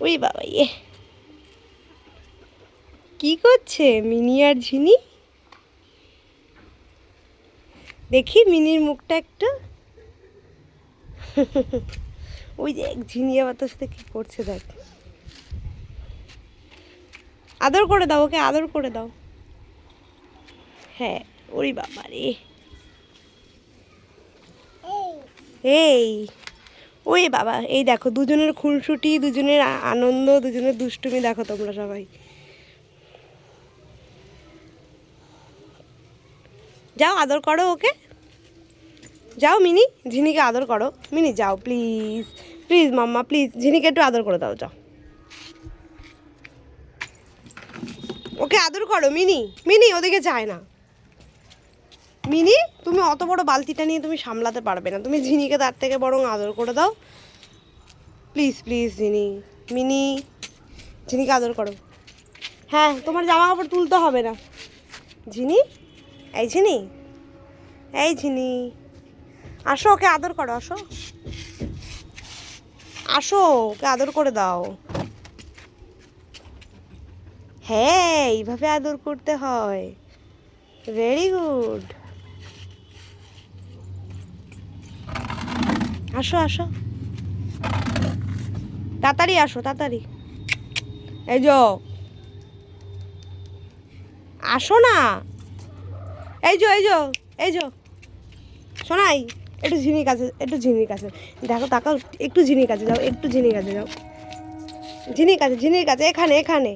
ওই বাবা ইয়ে। কি করছে মিনি আর ঝিনি? দেখি মিনির মুখটা একটু। ওই যে ঝিনি আবার তোর সাথে কি করছে দেখ। আদর করে দাও ওকে আদর করে দাও। হ্যাঁ ওই বাবা রে। এই। ওই বাবা, এই দেখো, দুজনের খুনসুটি, দুজনের আনন্দ, দুজনের দুষ্টুমি দেখো তোমরা সবাই। যাও, আদর করো ওকে। যাও মিনি, ঝিনিকে আদর করো। মিনি, যাও প্লিজ প্লিজ মাম্মা প্লিজ ঝিনিকে একটু আদর করে দাও, যাও। ওকে আদর করো, মিনি মিনি, ওদিকে যায় না। মিনি, তুমি অত বড় বালতিটা নিয়ে তুমি সামলাতে পারবে না। তুমি ঝিনিকে তার থেকে বরং আদর করে দাও। Please please Jhini. মিনি, ঝিনিকে আদর করো। হ্যাঁ তোমার জামা কাপড় তুলতে হবে না। ঝিনি, এই ঝিনি এই ঝিনি। আসো, ওকে আদর করো, আসো। আসো, ওকে আদর করে দাও। হ্যাঁ এইভাবে আদর করতে হয়। ভেরি গুড আসো আসো। তাড়াতাড়ি আসো, তাড়াতাড়ি। এই যো আসো না। এই যো এই যো এই যো শোনাই একটু ঝিনির কাছে একটু ঝিনির কাছে দেখো, তাকাও, একটু ঝিনির কাছে যাও, একটু ঝিনির কাছে যাও। ঝিনির কাছে ঝিনির কাছে এখানে এখানে।